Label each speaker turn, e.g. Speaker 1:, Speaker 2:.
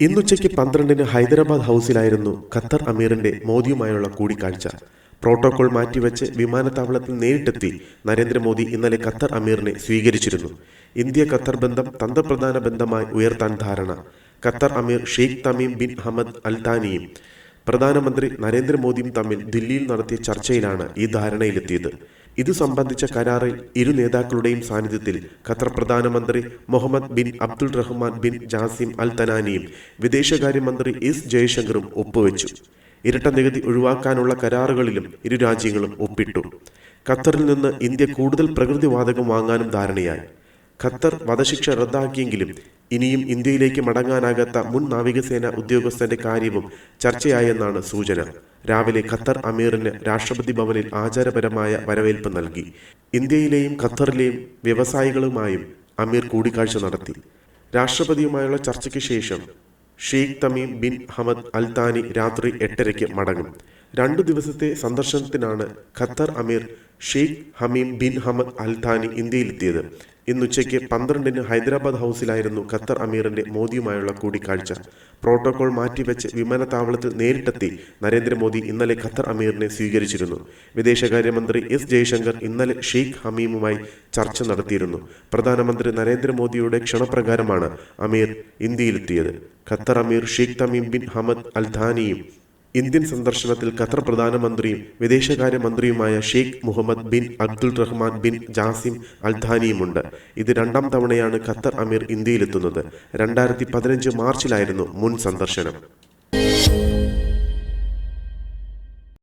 Speaker 1: ഇന്നുച്ചയ്ക്ക് പന്ത്രണ്ടിന് ഹൈദരാബാദ് ഹൗസിലായിരുന്നു ഖത്തർ അമീറിന്റെ മോദിയുമായുള്ള കൂടിക്കാഴ്ച. പ്രോട്ടോകോൾ മാറ്റിവെച്ച് വിമാനത്താവളത്തിൽ നേരിട്ടെത്തി നരേന്ദ്രമോദി ഇന്നലെ ഖത്തർ അമീറിനെ സ്വീകരിച്ചിരുന്നു. ഇന്ത്യ ഖത്തർ ബന്ധം തന്ത്രപ്രധാന ബന്ധമായി ഉയർത്താൻ ധാരണ. ഖത്തർ അമീർ ഷെയ്ഖ് തമീം ബിൻ ഹമദ് അൽത്താനിയും പ്രധാനമന്ത്രി നരേന്ദ്രമോദിയും തമ്മിൽ ദില്ലിയിൽ നടത്തിയ ചർച്ചയിലാണ് ഈ ധാരണയിലെത്തിയത്. ഇതു സംബന്ധിച്ച കരാറിൽ ഇരു നേതാക്കളുടെയും സാന്നിധ്യത്തിൽ ഖത്തർ പ്രധാനമന്ത്രി Mohammed bin Abdul Rahman bin Jassim Al തനാനിയും വിദേശകാര്യമന്ത്രി എസ് ജയശങ്കറും ഒപ്പുവെച്ചു. ഇരട്ട നികുതി ഒഴിവാക്കാനുള്ള കരാറുകളിലും ഇരു രാജ്യങ്ങളും ഒപ്പിട്ടു. ഖത്തറിൽ നിന്ന് ഇന്ത്യ കൂടുതൽ പ്രകൃതിവാതകം വാങ്ങാനും ധാരണയായി. ഖത്തർ വധശിക്ഷ റദ്ദാക്കിയെങ്കിലും ഇനിയും ഇന്ത്യയിലേക്ക് മടങ്ങാനാകാത്ത മുൻ നാവികസേന ഉദ്യോഗസ്ഥന്റെ കാര്യവും ചർച്ചയായെന്നാണ് സൂചന. രാവിലെ ഖത്തർ അമീറിന് രാഷ്ട്രപതി ഭവനിൽ ആചാരപരമായ വരവേൽപ്പ് നൽകി. ഇന്ത്യയിലെയും ഖത്തറിലെയും വ്യവസായികളുമായും അമീർ കൂടിക്കാഴ്ച നടത്തി. രാഷ്ട്രപതിയുമായുള്ള ചർച്ചയ്ക്ക് ശേഷം Sheikh Tamim bin Hamad Al Thani രാത്രി എട്ടരയ്ക്ക് മടങ്ങും. രണ്ടു ദിവസത്തെ സന്ദർശനത്തിനാണ് ഖത്തർ അമീർ Sheikh Tamim bin Hamad Al Thani ഇന്ത്യയിലെത്തിയത്. ഇന്നുച്ചയ്ക്ക് പന്ത്രണ്ടിന് ഹൈദരാബാദ് ഹൗസിലായിരുന്നു ഖത്തർ അമീറിന്റെ മോദിയുമായുള്ള കൂടിക്കാഴ്ച. പ്രോട്ടോകോൾ മാറ്റിവെച്ച് വിമാനത്താവളത്തിൽ നേരിട്ടെത്തി നരേന്ദ്രമോദി ഇന്നലെ ഖത്തർ അമീറിനെ സ്വീകരിച്ചിരുന്നു. വിദേശകാര്യമന്ത്രി എസ് ജയശങ്കർ ഇന്നലെ ഷെയ്ഖ് ഹമീമുമായി ചർച്ച നടത്തിയിരുന്നു. പ്രധാനമന്ത്രി നരേന്ദ്രമോദിയുടെ ക്ഷണപ്രകാരമാണ് അമീർ ഇന്ത്യയിലെത്തിയത്. ഖത്തർ അമീർ Sheikh Tamim bin Hamad Al ധാനിയും Indian സന്ദർശനത്തിൽ ഖത്തർ പ്രധാനമന്ത്രിയും വിദേശകാര്യമന്ത്രിയുമായ Sheikh Mohammed bin Abdul Rahman bin Jassim അൽധാനിയുമുണ്ട്. ഇത് രണ്ടാം തവണയാണ് ഖത്തർ അമീർ ഇന്ത്യയിലെത്തുന്നത്. രണ്ടായിരത്തി പതിനഞ്ച് മാർച്ചിലായിരുന്നു മുൻ സന്ദർശനം.